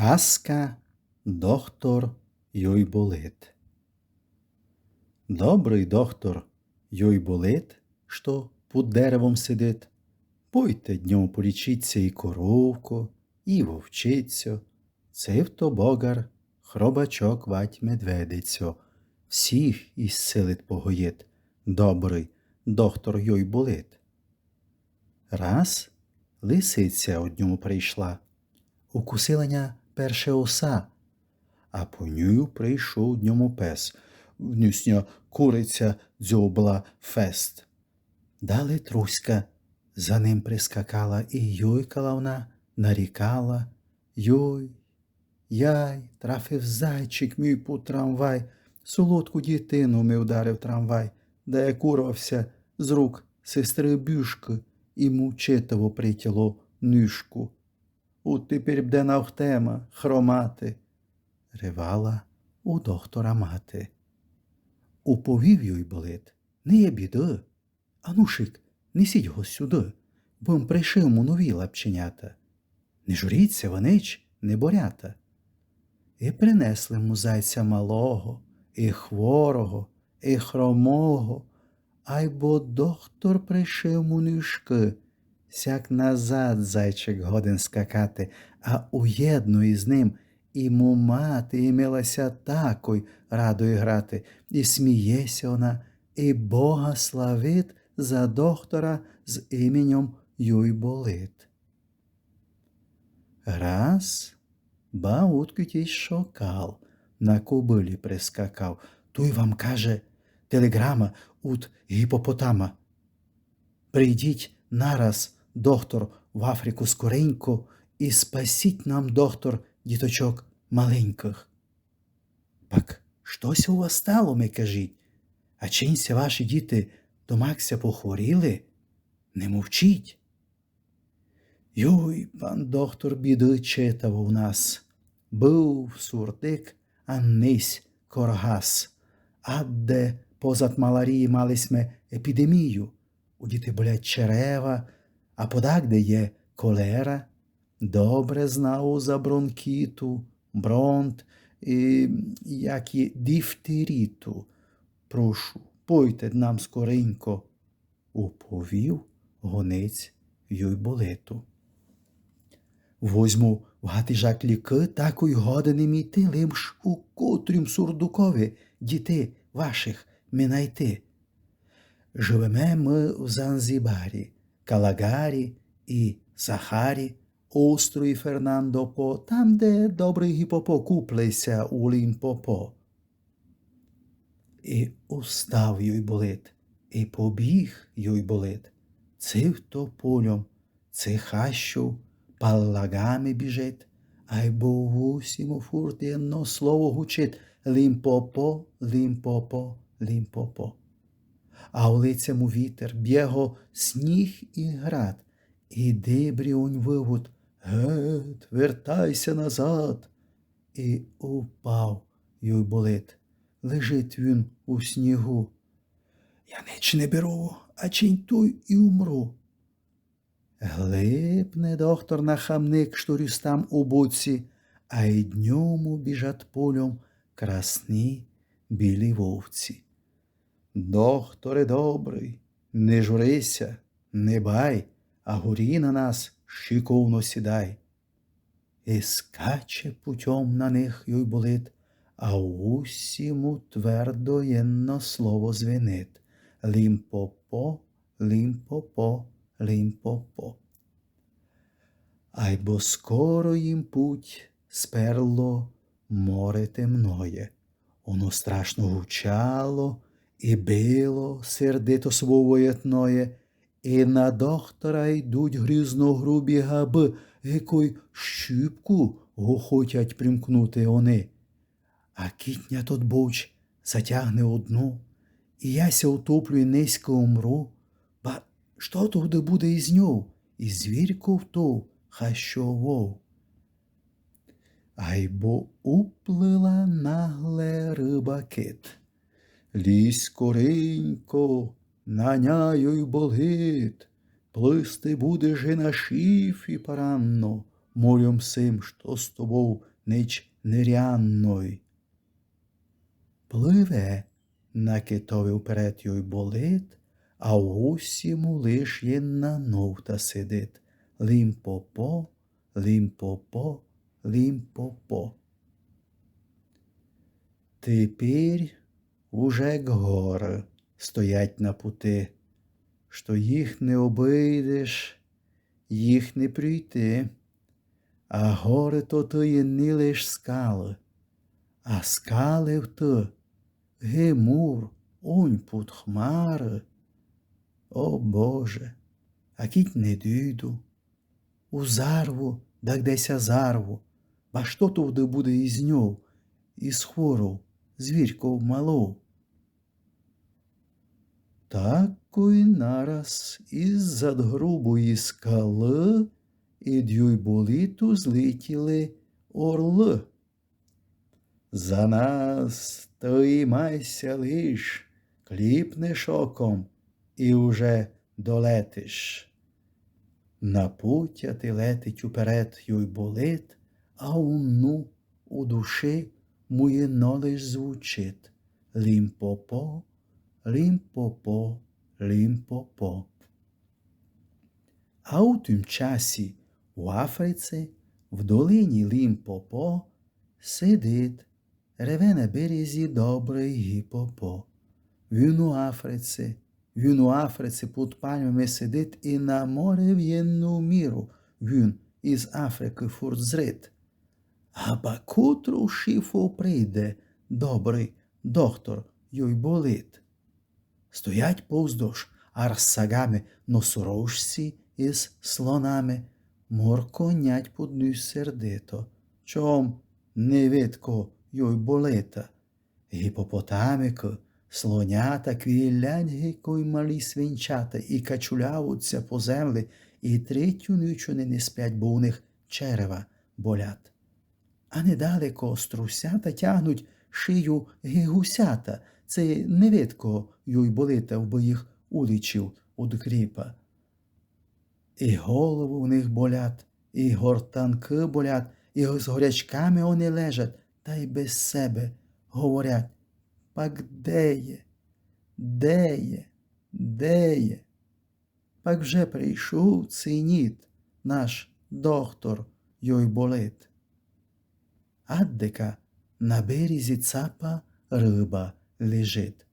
Казка доктор Йойболит. Добрий доктор Йойболит, що під деревом сидить, пойте днем полічіться і коровку, і вовчицю, цив то богар, хробачок вать медведицю, всіх ісцелить погоїть, добрий доктор Йойболит. Раз лисиця одному прийшла, укусилення перше оса, а по ню прийшов дньому пес. Внюсня куриця дзьобла фест. Дали Труська, за ним прискакала і йойкала вона, нарікала. Йой, яй, трафив зайчик мій по трамвай, солодку дітину ми вдарив трамвай, де я курвався з рук сестри бюшки і мучитово притяло нишку. От тепер бде навтема, хромати, ривала у доктора мати. Уповів їй болит, не є біди. Ану, шик, несіть його сюди, бо м пришив нові лапченята. Не журіться, вонич, не борята. І принесли му зайця малого, і хворого, і хромого, ай бо доктор пришив му нишки. Сяк назад зайчик годен скакати, а уєдно із ним і му мати імелася такой радою грати, і сміється вона, і Бога славить за доктора з іменем Юйболит. Раз баутки тій шокал, на кобилі прискакав, той вам каже телеграма ут гіпопотама. Прийдіть нараз, доктор, в Африку скоренько, і спасіть нам, доктор, діточок маленьких. Пак щось у вас стало, ми кажіть, а чинься ваші діти домакся похворіли? Не мовчіть. Йой, пан доктор біди читав у нас. Був суртик, а нись коргас. А де позад маларії мались ми епідемію. У діти болять черева, а подак, де є колера, добре за бронкіту, бронт, і, як і дифтеріту. Прошу, пойте нам скоренько, уповів гонець Юйболету. Возьму в гатижак ліки, такой годен іти лимш у котрім сурдукові діти ваших минайте. Живеме ми в Занзібарі, Калагарі і Сахарі, острові Фернандопо, там, де добрий гіпопо куплеся у Лімпопо. І устав йой болит, і побіг йой болит, цив то полем, це хащу, паллагами біжить, ай бо в усім фурті одно слово гучить. Лімпопо, Лімпопо, Лімпопо а у лицему вітер, б'єго сніг і град, іди, бріонь вивод, гет, вертайся назад. І упав йой болит. Лежить він у снігу. Я ніч не беру, а чинь той і умру. Глипне доктор на хамник, що рюстам у боці, а й дньому біжать полем красні білі вовці. Докторе добрий, не журися, не бай, а горі на нас щиковно сідай. І скаче путем на них й болит, а усіму твердо єнно слово звенить. Лімпопо, лімпопо, лімпопо. Ай бо скоро їм путь сперло море темноє, воно страшно гучало, і било сердито свовоєтноє, і на доктора йдуть грізно грубі габи, якой щіпку гохотять примкнути вони. А кітня тот боч затягне одну, і яся утоплю і низько умру. Ба що туди буде із нього? І звірку втов, хай що вов. Ай бо уплила нагле риба кит. Лізь скоренько, наняю й болгит, плисти будеш і на шіфі паранно, морем сим, що з тобою нич нерянной. Пливе на китові вперед йой болит, а усіму лиш єдна новта сидить. Лім-по-по, лім-по-по, лім-по-по. Тепер уже к гори стоять на пути, що їх не обійдеш, їх не прийти, а гори то то є не лиш скали, а скали то гемур, унь пут хмари. О Боже, а кіть не дійду, у зарву, да гдеся зарву, ба що туди буде із нього, із хвору, звірьков малу. Тако й нараз із-зад грубої скали і дюйболіту злетіли орли. За нас тримайся лиш, кліпнеш оком і уже долетиш. На путя ти летить уперед юй болит, а уну у душі муєно лиш звучить. Лім-по-по, лім-по-по, лім-по-по. А у тім часі в Африці, в долині Лімпопо, сидить, реве на березі добрий гіпопо. Він у Африці, він у Африці під пальмами сидить і на море в єнну міру. Він із Африки фурзрит. А бакутру шифу прийде, добрий доктор, йой болить. Стоять повздовж арсагами носорожці із слонами, морконять под ню сердито. Чом не видко йой болита. Гіпопотамики, слонята, квілянь гікой малі свинчата і качулявуться по землі, і третю нічу не сплять, бо у них черева болять. А недалеко струсята тягнуть шию гігусята. Це не видко йой болита, бо їх улічив од кріпа. І голови у них болять, і гортанки болять, і з горячками вони лежать, та й без себе говорять. Пак де є? Де є? Де є? Пак вже прийшов циніт, наш доктор йой болить. Аддика на березі цапа риба лежить.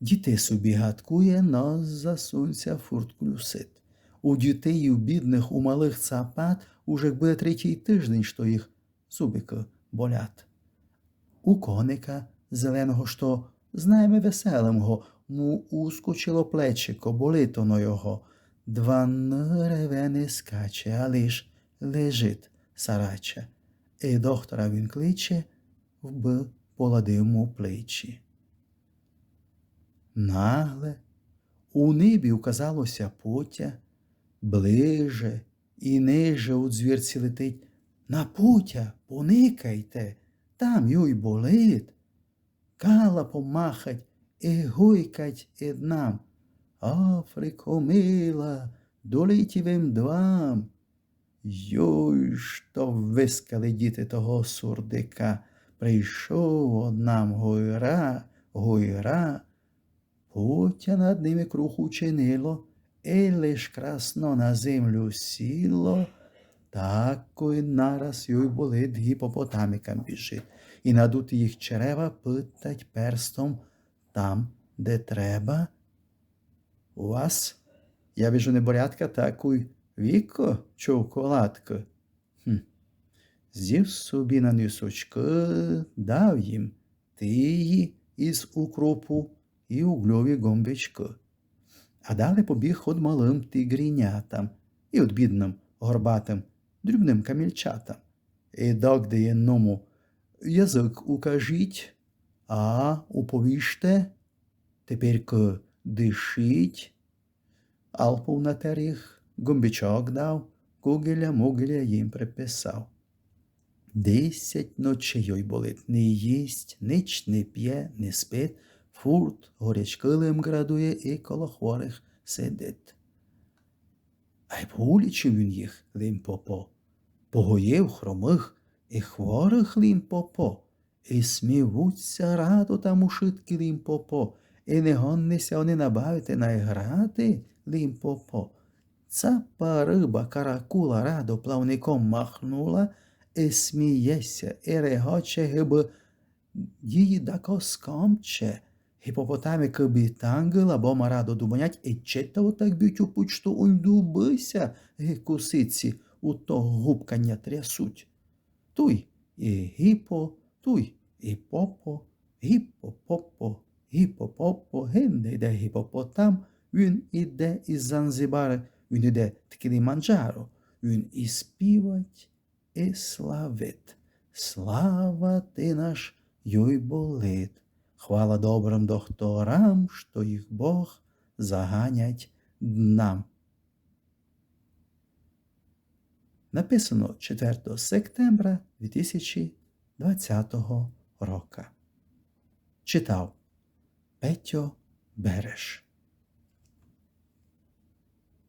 Дітей собі гадкує, но засунься фуртку сит. У дітей у бідних, у малих цапат уже буде третій тиждень, що їх зубики болять. У коника зеленого, що знаємо веселого, му ускочило плечико, болить оно його. Два ревени скаче, а лиш лежить сарача. І доктора він кличе, вби поладив му плечі. Нагле, у небі указалося потя, ближе і ниже у дзвірці летить. На путя поникайте, там юй болить. Кала помахать і гойкать ід нам. Африко мила, долиті вим двам. Йой, що вискали діти того сурдика. Прийшов нам гойра, гойра. Путя над ними круг учинило, і лиш красно на землю сіло, тако й нараз йой болить гіпопотамикам біжить, і надути їх черева питать перстом там, де треба. У вас, я вижу неборядка такуй віко чоколадка. Хм. З'їв собі на нюсочки, дав їм тиї із укропу і угльові гомбички. А далі побіг од малим тигрінятам і од бідним горбатим дрібним камільчатам. І догде єному язик укажіть, а уповіжте, тепер дишіть. Алпов натер їх, гомбичок дав, кугеля мугеля їм приписав. Десять ночей йой болить, не їсть, ніч не п'є, не спить, фурт горячкилим градує і коло хворих сидить. А й повулічив він їх, лимпопо. погоїв хромих і хворих лімпопо, і смівуться раду там ушитки лімпопо, і не гоннися вони набавити найграти лімпопо. Цапа риба каракула радо плавником махнула, і сміється, і регоче, гиби її дако скомче. Гіпопотамики бітангела, бо марадо думанять, і чето так б'ють у пучту уйдубися, гі кусиці у того губкання трясуть. Туй і гіпо, туй і попо, гіпо-попо, гіпо-попо, не йде гіпопотам, він іде із Занзибара, він іде в Кіліманджаро, він і співать, і славить. Слава ти наш, йой болит. Хвала добрим докторам, що їх Бог заганять днам. Написано 4 сентября 2020 року. Читав Петьо Береш.